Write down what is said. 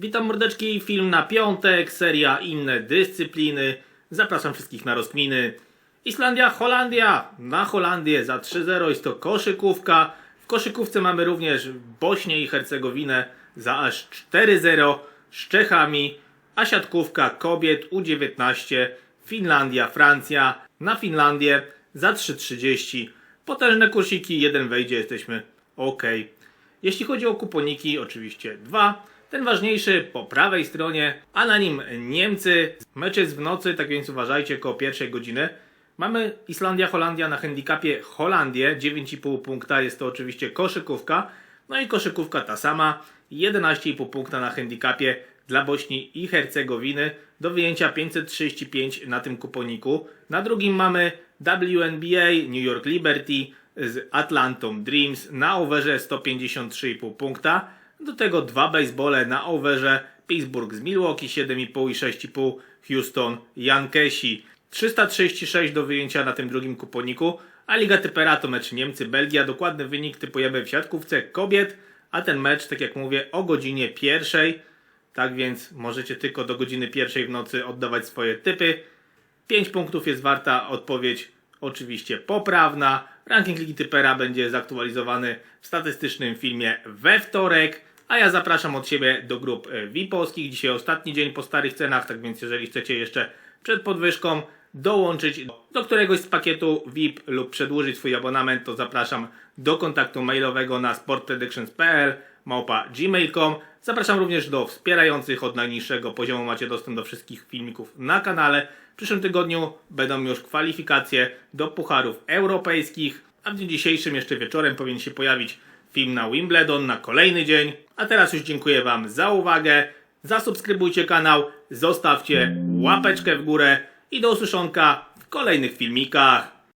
Witam mordeczki, film na piątek, seria inne dyscypliny. Zapraszam wszystkich na rozkminy. Islandia, Holandia, na Holandię za 3-0 jest to koszykówka. W koszykówce mamy również Bośnię i Hercegowinę za aż 4-0 z Czechami, a siatkówka kobiet U19 Finlandia, Francja na Finlandię za 3,30. Potężne kursiki, jeden wejdzie, jesteśmy ok. Jeśli chodzi o kuponiki, oczywiście dwa. Ten ważniejszy po prawej stronie, a na nim Niemcy. Mecz jest w nocy, tak więc uważajcie, koło pierwszej godziny. Mamy Islandia, Holandia na handicapie Holandię, 9,5 punkta, jest to oczywiście koszykówka. No i koszykówka ta sama, 11,5 punkta na handicapie dla Bośni i Hercegowiny, do wyjęcia 535 na tym kuponiku. Na drugim mamy WNBA New York Liberty z Atlantą Dreams na overze 153,5 punkta. Do tego dwa basebole na overze Pittsburgh z Milwaukee 7,5 i 6,5 Houston Yankesi. 336 do wyjęcia na tym drugim kuponiku, a Liga Typera to mecz Niemcy-Belgia. Dokładny wynik typujemy w siatkówce kobiet, a ten mecz, tak jak mówię, o godzinie pierwszej. Tak więc możecie tylko do godziny pierwszej w nocy oddawać swoje typy. 5 punktów jest warta odpowiedź, oczywiście poprawna. Ranking Ligi Typera będzie zaktualizowany w statystycznym filmie we wtorek. A ja zapraszam od siebie do grup e, VIP-owskich. Dzisiaj ostatni dzień po starych cenach, tak więc jeżeli chcecie jeszcze przed podwyżką dołączyć do któregoś z pakietu VIP lub przedłużyć swój abonament, to zapraszam do kontaktu mailowego na sportpredictions.pl małpa gmail.com. Zapraszam również do wspierających od najniższego poziomu. Macie dostęp do wszystkich filmików na kanale. W przyszłym tygodniu będą już kwalifikacje do pucharów europejskich, a w dniu dzisiejszym jeszcze wieczorem powinien się pojawić film na Wimbledon na kolejny dzień. A teraz już dziękuję Wam za uwagę. Zasubskrybujcie kanał, zostawcie łapeczkę w górę i do usłyszonka w kolejnych filmikach.